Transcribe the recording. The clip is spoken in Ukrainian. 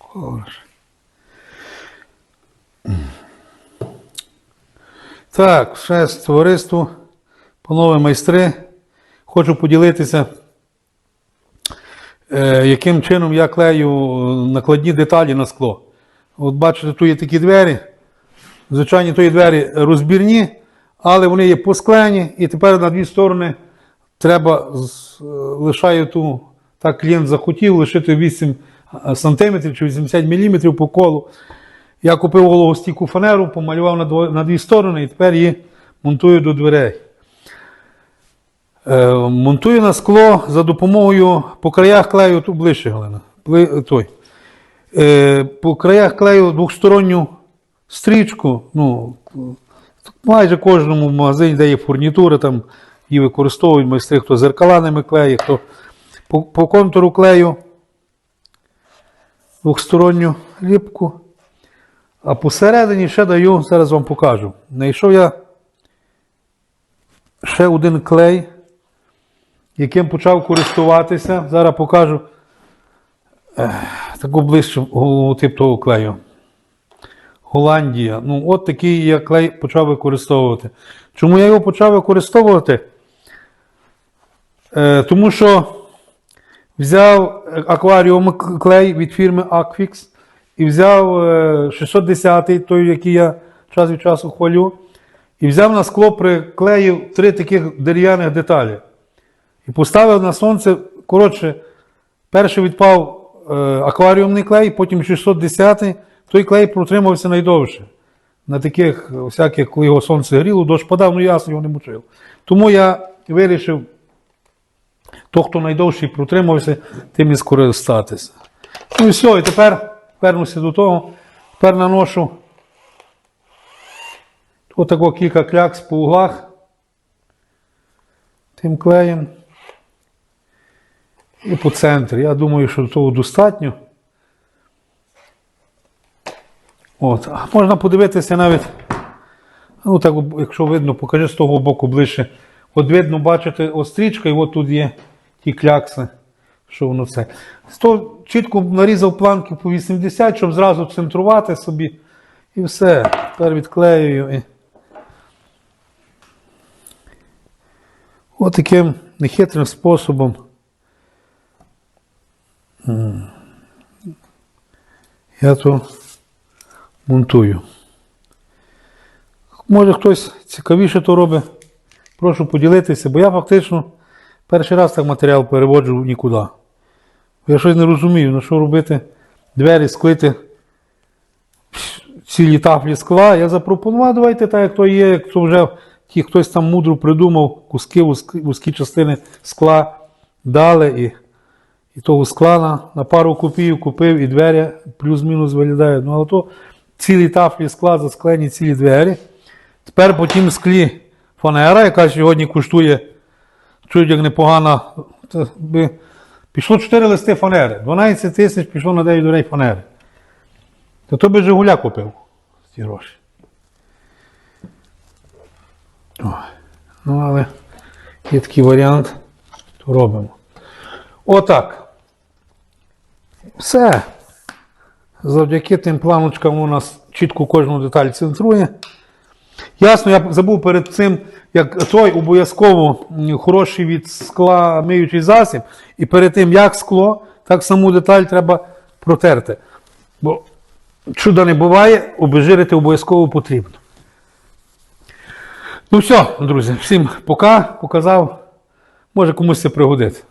Хороше. Так, ще з товариству, панове майстри, хочу поділитися, е, яким чином я клею накладні деталі на скло. От бачите, тут є такі двері. Звичайно, то є двері розбірні, але вони є посклені, і тепер на дві сторони треба е, лишаю ту, так клієнт захотів, лишити 8 см чи 80 мм по колу. Я купив вологостійку фанеру, помалював на, дво- на дві сторони і тепер її монтую до дверей. Е, монтую на скло за допомогою по краях клею, тут ближче Галина. Бли- той. Е, по краях клею двохсторонню стрічку. Ну, майже кожному в магазині, де є фурнітура, там її використовують майстри, хто зеркаланими клеє, хто по, по контуру клею двохсторонню ліпку. А посередині ще даю, зараз вам покажу. Знайшов я ще один клей, яким почав користуватися. Зараз покажу таку ближче тип того клею. Голландія. Ну, от такий я клей почав використовувати. Чому я його почав використовувати? Е, тому що взяв акваріум клей від фірми Aqufix і взяв е, 610, той, який я час від часу хвалю, і взяв на скло, приклеїв три таких дерев'яних деталі. І поставив на сонце, коротше, перший відпав е, акваріумний клей, потім 610 той клей протримався найдовше. На таких всяких, коли його сонце гріло, дощ падав, ну ясно, його не мучив. Тому я вирішив, то, хто найдовший протримався, тим і скористатися. Ну і все, і тепер вернуся до того. Тепер наношу отако кілька клякс по углах тим клеєм. І по центрі. Я думаю, що того достатньо. От. Можна подивитися навіть, ну так, якщо видно, покажи з того боку ближче. От видно, бачите, острічка, і от тут є ті клякси, що воно це. З чітко нарізав планки по 80, щоб зразу центрувати собі. І все. Тепер відклеюю. І... От таким нехитрим способом. Я то монтую. Може хтось цікавіше то робить, прошу поділитися, бо я фактично перший раз так матеріал переводжу нікуди. Я щось не розумію, на що робити двері склити цілі тафлі скла. Я запропонував, давайте так, як то є, як то вже ті, хтось там мудро придумав, куски, вузькі, частини скла дали і, і того скла на, на пару копійок купив, і двері плюс-мінус виглядають. Ну, але то цілі тафлі скла, засклені цілі двері. Тепер по тім склі фанера, яка сьогодні коштує чуть як непогана, пішло 4 листи фанери. 12 тисяч пішло на 9 дверей фанери. То то би Жигуля купив ті гроші. Ой. Ну, але є такий варіант, то робимо. Отак. Все. Завдяки тим планочкам у нас чітко кожну деталь центрує. Ясно, я забув перед цим, як той обов'язково хороший від скла миючий засіб, і перед тим, як скло, так саму деталь треба протерти. Бо чуда не буває, обезжирити обов'язково потрібно. Ну все, друзі, всім пока, показав. Може комусь це пригодиться.